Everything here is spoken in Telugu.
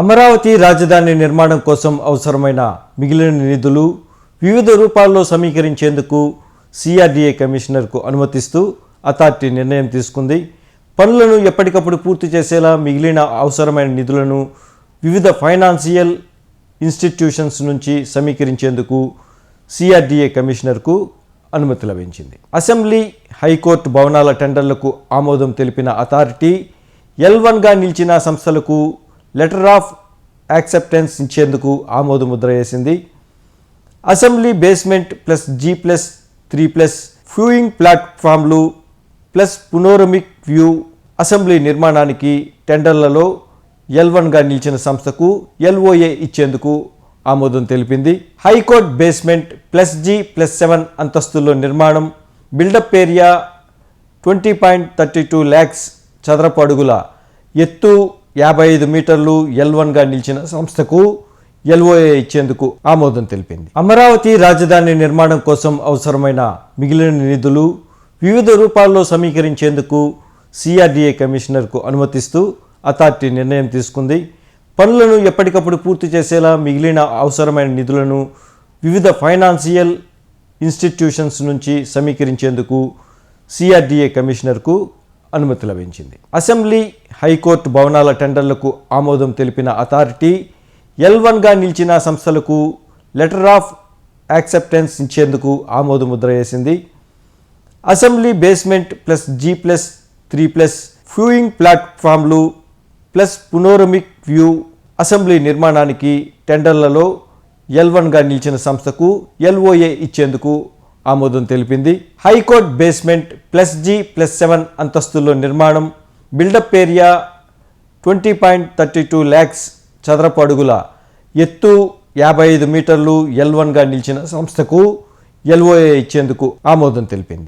అమరావతి రాజధాని నిర్మాణం కోసం అవసరమైన మిగిలిన నిధులు వివిధ రూపాల్లో సమీకరించేందుకు సిఆర్డీఏ కమిషనర్కు అనుమతిస్తూ అథారిటీ నిర్ణయం తీసుకుంది. పనులను ఎప్పటికప్పుడు పూర్తి చేసేలా మిగిలిన అవసరమైన నిధులను వివిధ ఫైనాన్షియల్ ఇన్స్టిట్యూషన్స్ నుంచి సమీకరించేందుకు సిఆర్డీఏ కమిషనర్కు అనుమతి లభించింది. అసెంబ్లీ హైకోర్టు భవనాల టెండర్లకు ఆమోదం తెలిపిన అథారిటీ ఎల్ వన్గా నిలిచిన సంస్థలకు లెటర్ ఆఫ్ యాక్సెప్టెన్స్ ఇచ్చేందుకు ఆమోద ముద్ర వేసింది. Assembly basement plus G plus three plus ఫ్యూయింగ్ ప్లాట్ఫామ్లు ప్లస్ పునోరమిక్ వ్యూ అసెంబ్లీ నిర్మాణానికి టెండర్లలో ఎల్ వన్గా నిలిచిన సంస్థకు ఎల్ఓఏ ఇచ్చేందుకు ఆమోదం తెలిపింది. High court basement plus G plus seven అంతస్తుల్లో నిర్మాణం built up area twenty point thirty two lakhs చదరపు అడుగుల ఎత్తు యాభై ఐదు మీటర్లు ఎల్ వన్గా నిలిచిన సంస్థకు ఎల్ఓఏ ఇచ్చేందుకు ఆమోదం తెలిపింది. అమరావతి రాజధాని నిర్మాణం కోసం అవసరమైన మిగిలిన నిధులు వివిధ రూపాల్లో సమీకరించేందుకు సిఆర్డీఏ కమిషనర్కు అనుమతిస్తూ అథారిటీ నిర్ణయం తీసుకుంది. పనులను ఎప్పటికప్పుడు పూర్తి చేసేలా మిగిలిన అవసరమైన నిధులను వివిధ ఫైనాన్షియల్ ఇన్స్టిట్యూషన్స్ నుంచి సమీకరించేందుకు సిఆర్డీఏ కమిషనర్కు అనుమతి లభించింది. అసెంబ్లీ హైకోర్టు భవనాల టెండర్లకు ఆమోదం తెలిపిన అథారిటీ ఎల్ వన్గా నిలిచిన సంస్థలకు లెటర్ ఆఫ్ యాక్సెప్టెన్స్ ఇచ్చేందుకు ఆమోద ముద్ర వేసింది. Assembly basement plus G plus three plus ఫ్యూయింగ్ ప్లాట్ఫామ్లు ప్లస్ పునోరమిక్ వ్యూ అసెంబ్లీ నిర్మాణానికి టెండర్లలో ఎల్ వన్గా నిలిచిన సంస్థకు ఎల్ఓఏ ఇచ్చేందుకు ఆమోదం తెలిపింది. High court basement plus G plus seven అంతస్తుల్లో నిర్మాణం built up area twenty point thirty two lakhs చదరపు అడుగుల ఎత్తు యాభై ఐదు మీటర్లు ఎల్ వన్గా నిలిచిన సంస్థకు ఎల్ఓఏ ఇచ్చేందుకు ఆమోదం తెలిపింది.